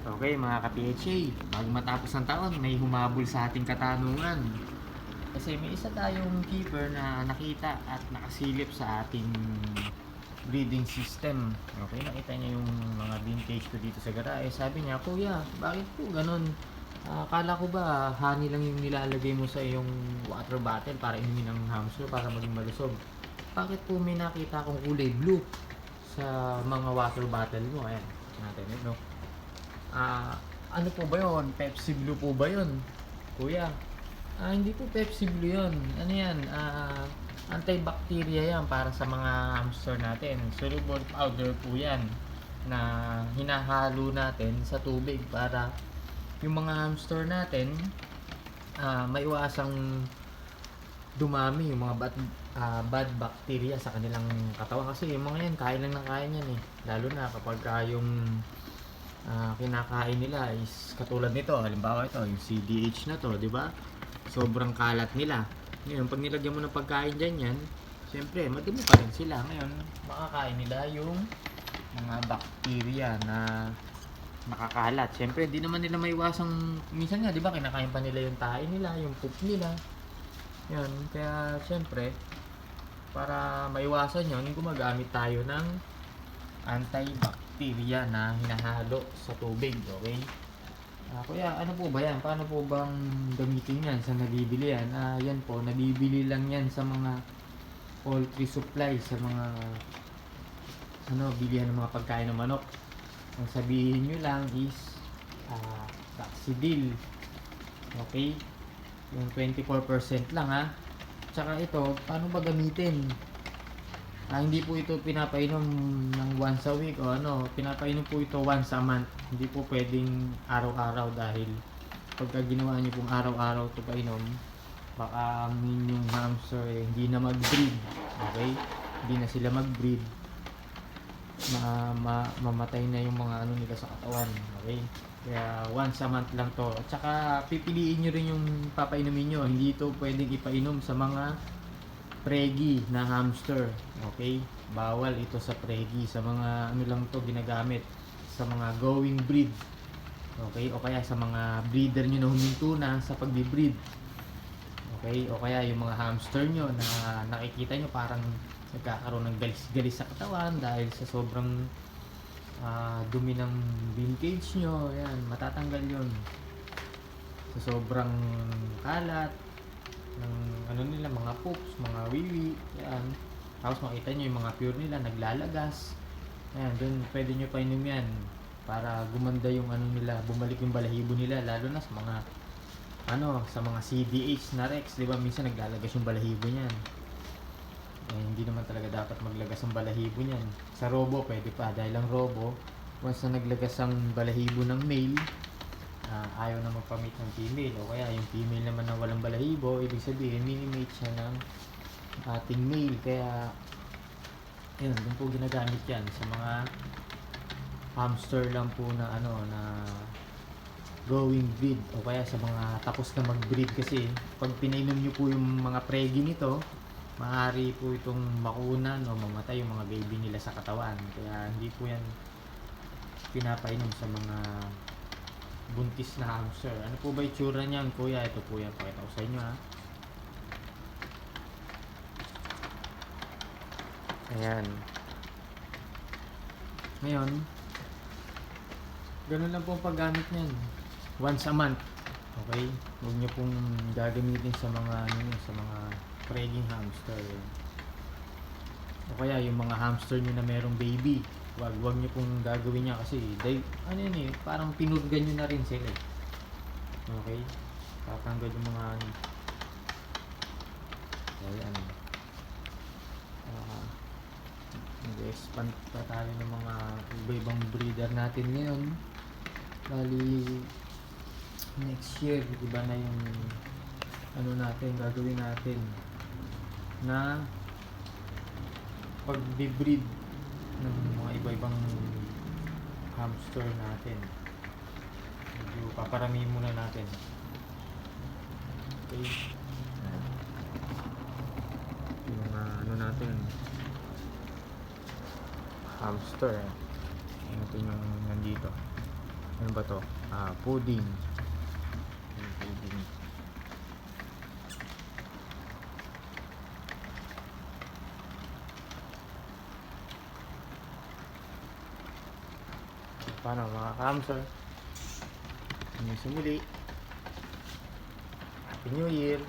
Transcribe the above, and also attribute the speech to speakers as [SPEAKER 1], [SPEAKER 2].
[SPEAKER 1] Okay mga ka-PHA, bago matapos ng taon, may humabol sa ating katanungan. Kasi may isa tayong keeper na nakita at nakasilip sa ating breeding system. Okay, nakita niya yung mga vintage ko dito sa garahe. Sabi niya, Kuya, bakit po ganun? Ah, akala ko ba honey lang yung nilalagay mo sa iyong water bottle para inumin ng hamster para maging malusog? Bakit po may nakita akong kulay blue sa mga water bottle mo? Ayan, natin yun, no? Ah, ano po ba yun? Pepsi Blue po ba yun? Kuya, ah, hindi po Pepsi Blue yun. Ano yan? Ah, antibacteria yan para sa mga hamster natin. Soluble powder po yan na hinahalo natin sa tubig para yung mga hamster natin ah, maiwasang dumami yung mga bad, ah, bad bacteria sa kanilang katawan kasi yung mga yan kain lang ng kain yan eh lalo na kapag ah, yung ah, kinakain nila is katulad nito halimbawa ito yung CDH na to di ba? Sobrang kalat nila. Ngayon pag nilagyan mo ng pagkain dyan yan syempre madumi pa rin sila. Ngayon makakain nila yung mga bacteria na nakakalat. Syempre hindi naman nila maiwasang minsan nga di ba kinakain pa nila yung tae nila yung poop nila. Yan kaya syempre para maiwasan yun gumagamit tayo ng antibacteria na hinahalo sa tubig, okay? Ah, kuya, ano po ba yan? Paano po bang gamitin yan? Sa nabibili yan? Ah, yan po, nabibili lang yan sa mga poultry supply, sa mga ano, bilihan ng mga pagkain ng manok. Ang sabihin nyo lang is ah, Taxidil. Okay? Yung 24% lang ha. Tsaka ito, paano ba gamitin? Ah, hindi po ito pinapainom ng once a week o ano, pinapainom po ito once a month. Hindi po pwedeng araw-araw dahil pagka ginawa niyo pong araw-araw ito painom, baka ang inyong hamster eh, hindi na mag-breed. Okay? Hindi na sila mag-breed. Ma, ma, mamatay na yung mga ano nila sa katawan. Okay? Kaya once a month lang to. At saka pipiliin nyo rin yung papainumin nyo. Hindi ito pwedeng ipainom sa mga pregi na hamster. Okay? Bawal ito sa pregi. Sa mga ano lang to ginagamit. Sa mga going breed. Okay? O kaya sa mga breeder nyo na huminto na sa pagbi-breed. Okay? O kaya yung mga hamster nyo na nakikita nyo parang nagkakaroon ng galis-galis sa katawan dahil sa sobrang ah, dumi ng vintage nyo. Yan, matatanggal yon Sa sobrang kalat, ng ano nila, poops, mga wiwi, yan. Tapos makita nyo yung mga pure nila, naglalagas. Ayan, dun pwede nyo painom yan para gumanda yung ano nila, bumalik yung balahibo nila, lalo na sa mga ano, sa mga CDH na Rex, di ba? Minsan naglalagas yung balahibo niyan. Eh, hindi naman talaga dapat maglagas ang balahibo niyan. Sa robo, pwede pa. Dahil ang robo, once na naglagas ang balahibo ng male, ah, ayaw na magpamit ng female. O kaya yung female naman na walang balahibo, ibig sabihin, minimate siya ng ating male. Kaya, yun, doon po ginagamit yan sa mga hamster lang po na ano, na going breed o kaya sa mga tapos na mag-breed kasi pag pinainom nyo po yung mga pregi nito maaari po itong makunan o mamatay yung mga baby nila sa katawan kaya hindi po yan pinapainom sa mga buntis na hamster ano po ba itsura niyan kuya ito po yan pakita ko sa inyo ha ayan ngayon ganun lang po ang paggamit niyan once a month. Okay? Huwag niyo pong gagamitin sa mga ano sa mga pregging hamster. O kaya yung mga hamster niyo na merong baby. Wag wag niyo pong gagawin niya kasi they, ano yun eh, parang pinurgan niyo na rin sila. eh. Okay? Tatanggal yung mga ano. Ayan. Uh, Nag-expand pa tayo ng mga iba-ibang breeder natin ngayon. Bali, next year, iba na yung ano natin, gagawin natin na pag-breed ng mga iba-ibang hamster natin. Medyo paparami muna natin. Okay. Yung mga ano natin, hamster. Ito yung nandito. Ano ba to? Ah, pudding. Paano mga kamsor? Hanggang sa muli. Happy New Year!